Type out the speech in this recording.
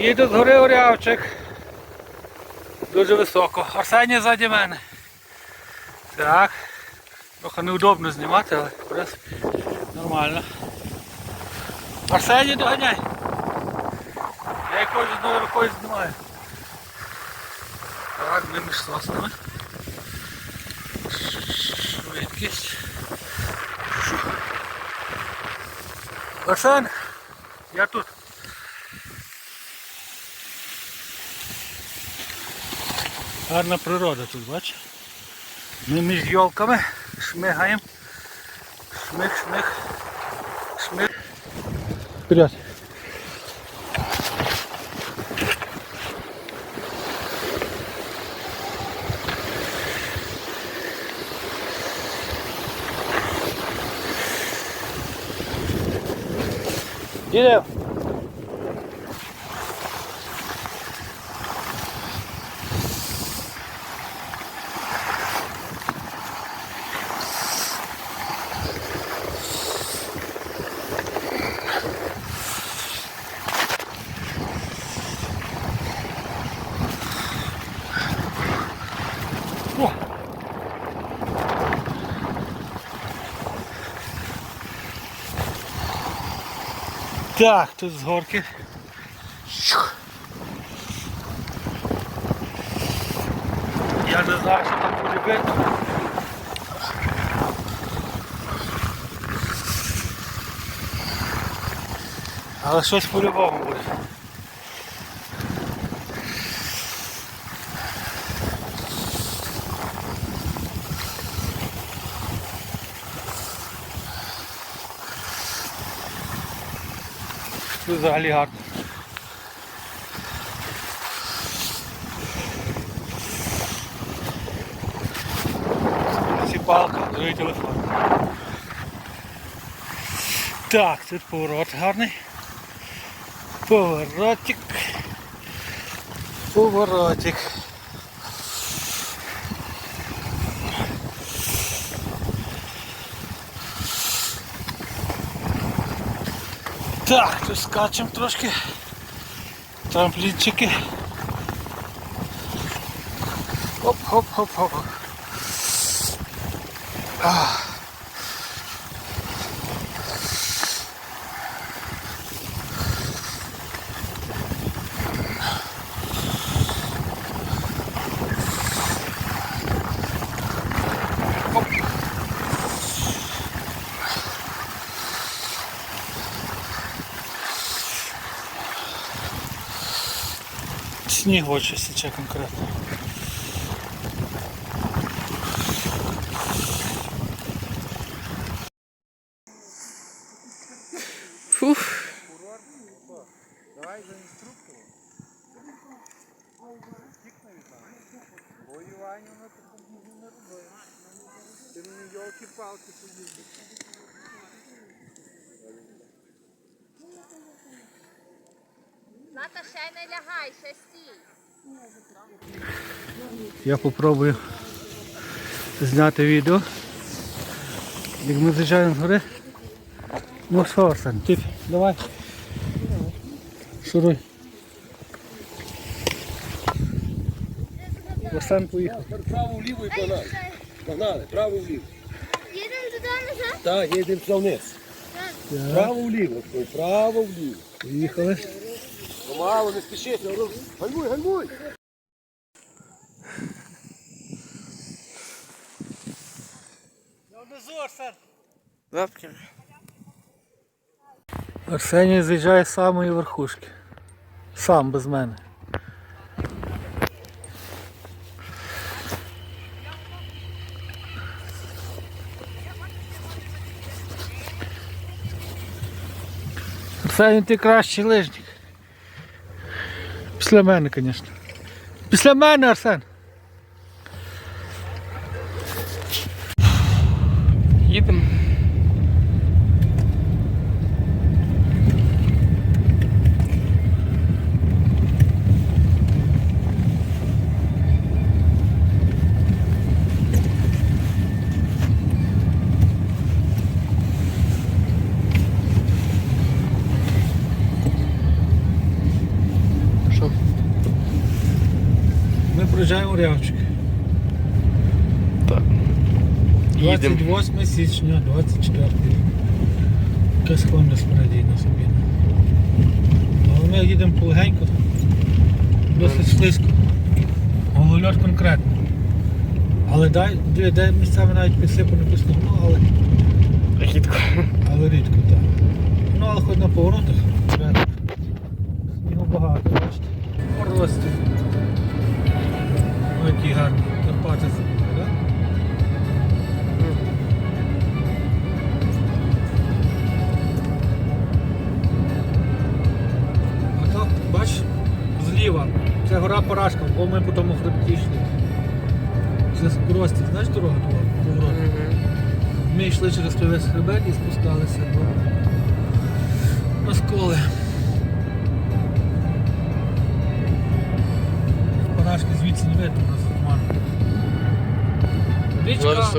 Їду з гори Орявчик. Дуже високо. Арсеній ззаді мене. Так. Трохи неудобно знімати, але в нормально. Арсеній доганяй. Я якось одною рукою знімаю. Так, ми між соснами. Швидкість. Арсен, я тут. Гарна природа тут, бач. Ми між йолками шмигаємо. Шмих, шмих, шмих. Вперед. Їдемо. Так, тут з горки. Я не знаю, що там буде бити. Але щось по-любому буде. Тут взагалі гарно. Палка, другий телефон. Так, тут поворот гарний. Поворотик. Поворотик. Так, тут скачемо трошки. Трамплінчики. Хоп-хоп-хоп-хоп. Сніг очі січе конкретно. Фух. Давай за інструктором. Бо Іванівна такого не робила. Ти мені йолки-палки Поїздиш. Ще й не лягай, ще стій. Я попробую зняти відео. Як ми з'їжджаємо з гори. Ну що, Арсен, тип, давай. Шуруй. Арсен поїхав. Право вліво і погнали. Погнали, право вліво. Їдемо туди назад? Так, їдемо все вниз. Право вліво, право вліво. Поїхали. Помало, не роз- гальмуй, гальмуй. Лапки. Арсеній з'їжджає з самої верхушки. Сам без мене. Арсеній, ти кращий лижник. Після мене, звісно. Після мене, Арсен. Їдемо. Приїжджаємо Рявчик. Так. Їдемо. 28 січня, 24 рік. Якась спереді на собі. Але ми їдемо полегенько, досить слизько. Голольот конкретно. Але дай, де, місцями навіть підсипано пісню, ну але, Рідко. але рідко, так. Ну але хоч на поворотах. Снігу багато, бачите. Порості. Карпати забули, так? А то, бач, зліва. Це гора Парашка, бо ми по тому хребті йшли. Це Скорості, знаєш туди? Поворот. Ми йшли через весь хребет і спускалися до на сколи. Парашки звідси не видно. Річка Зараз